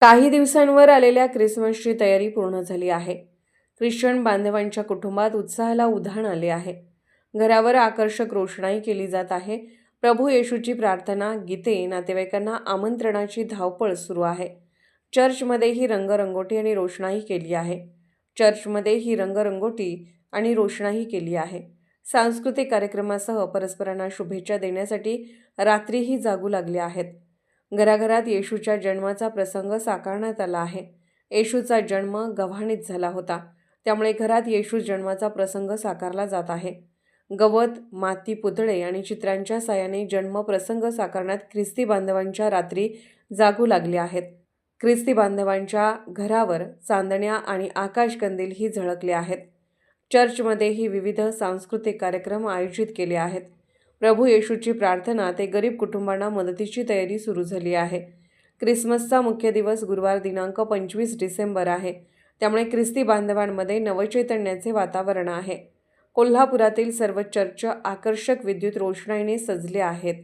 काही दिवसांवर आलेल्या क्रिसमसची तयारी पूर्ण झाली आहे. ख्रिश्चन बांधवांच्या कुटुंबात उत्साहाला उधाण आले आहे. घरावर आकर्षक रोषणाई केली जात आहे. प्रभू येशूची प्रार्थना गीते नातेवाईकांना आमंत्रणाची धावपळ सुरू आहे. चर्चमध्येही रंगरंगोटी आणि रोषणाई केली आहे. चर्चमध्ये ही रंगरंगोटी आणि रोषणाई केली आहे. सांस्कृतिक कार्यक्रमासह परस्परांना शुभेच्छा देण्यासाठी रात्रीही जागू लागले आहेत. घराघरात येशूच्या जन्माचा प्रसंग साकारण्यात आला आहे. येशूचा जन्म गव्हाणीत झाला होता. त्यामुळे घरात येशू जन्माचा प्रसंग साकारला जात आहे. गवत माती पुतळे आणि चित्रांच्या सायाने जन्म प्रसंग साकारण्यात ख्रिस्ती बांधवांच्या रात्री जागू लागले आहेत. ख्रिस्ती बांधवांच्या घरावर चांदण्या आणि आकाशकंदीलही झळकले आहेत. चर्चमध्येही विविध सांस्कृतिक कार्यक्रम आयोजित केले आहेत. प्रभू येशूची प्रार्थना ते गरीब कुटुंबांना मदतीची तयारी सुरू झाली आहे. क्रिसमसचा मुख्य दिवस गुरुवार दिनांक पंचवीस डिसेंबर आहे. त्यामुळे ख्रिस्ती बांधवांमध्ये नवचैतन्याचे वातावरण आहे. कोल्हापुरातील सर्व चर्च आकर्षक विद्युत रोषणाईने सजले आहेत.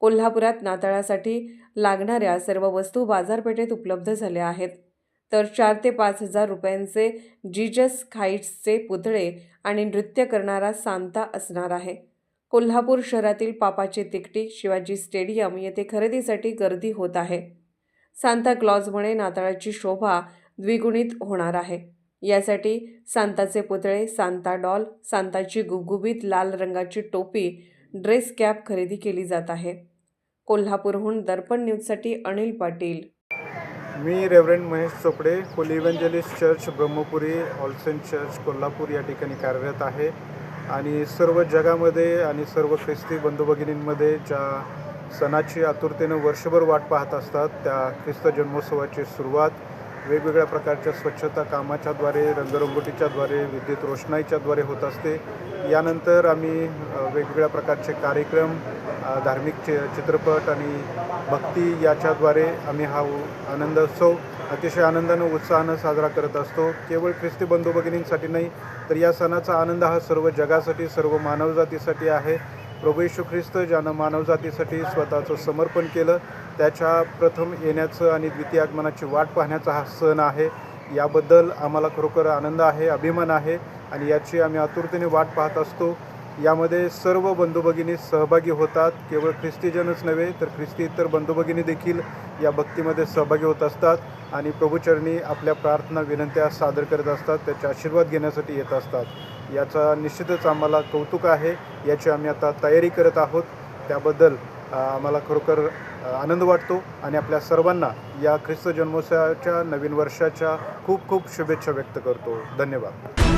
कोल्हापुरात नाताळासाठी लागणाऱ्या सर्व वस्तू बाजारपेठेत उपलब्ध झाल्या आहेत. तर चार ते पाच हजार रुपयांचे जीजस खाईट्सचे पुतळे आणि नृत्य करणारा सांता असणार आहे. कोल्हापूर शहरातील पापाची तिकटी शिवाजी स्टेडियम येथे खरेदीसाठी गर्दी होत आहे. सांता क्लॉजमुळे नाताळाची शोभा द्विगुणित होणार आहे. यासाठी सांताचे पुतळे सांता डॉल सांताची गुबगुबीत लाल रंगाची टोपी ड्रेस कॅप खरेदी केली जात आहे. कोल्हापूरहून दर्पण न्यूजसाठी अनिल पाटील. मी reverend Mahesh Chopde holy evangelist church Brahmapuri All Saints church Kolhapur या ठिकाणी कार्यरत आहे. आणि सर्व जगामध्ये आणि सर्व ख्रिस्ती बंधुभगिनींमध्ये ज्या सणाची आतुरतेनं वर्षभर वाट पाहत असतात त्या ख्रिस्त जन्मोत्सवाची सुरुवात वेगवेगळ्या प्रकारच्या स्वच्छता कामाच्याद्वारे रंगरंगोटीच्याद्वारे विद्युत रोषणाईच्याद्वारे होत असते. यानंतर आम्ही वेगवेगळ्या प्रकारचे कार्यक्रम धार्मिक चि चित्रपट आणि भक्ती याच्याद्वारे आम्ही हा आनंद उत्सव अतिशय आनंदानं उत्साहानं साजरा करत असतो. केवळ ख्रिस्ती बंधू भगिनींसाठी नाही तर या सणाचा आनंद हा सर्व जगासाठी सर्व मानवजातीसाठी आहे. प्रभू येशू ख्रिस्त ज्यानं मानवजातीसाठी स्वतःचं समर्पण केलं त्याच्या प्रथम येण्याचं आणि द्वितीय आगमनाची वाट पाहण्याचा हा सण आहे. याबद्दल आम्हाला खरोखर आनंद आहे अभिमान आहे आणि याची आम्ही आतुरतेने वाट पाहत असतो. यामध्ये सर्व बंधुभगिनी सहभागी होतात. केवळ ख्रिस्तीजनच नव्हे तर ख्रिस्ती इतर बंधुभगिनी देखील या भक्तीमध्ये सहभागी होत असतात आणि प्रभूचरणी आपल्या प्रार्थना विनंत्या सादर करत असतात त्याचे आशीर्वाद घेण्यासाठी येत असतात. याचा निश्चितच आम्हाला कौतुक आहे. याची आम्ही आता तयारी करत आहोत. त्याबद्दल आम्हाला खरोखर आनंद वाटतो आणि आपल्या सर्वांना या ख्रिस्त जन्मोत्सवाच्या नवीन वर्षाच्या खूप खूप शुभेच्छा व्यक्त करतो. धन्यवाद.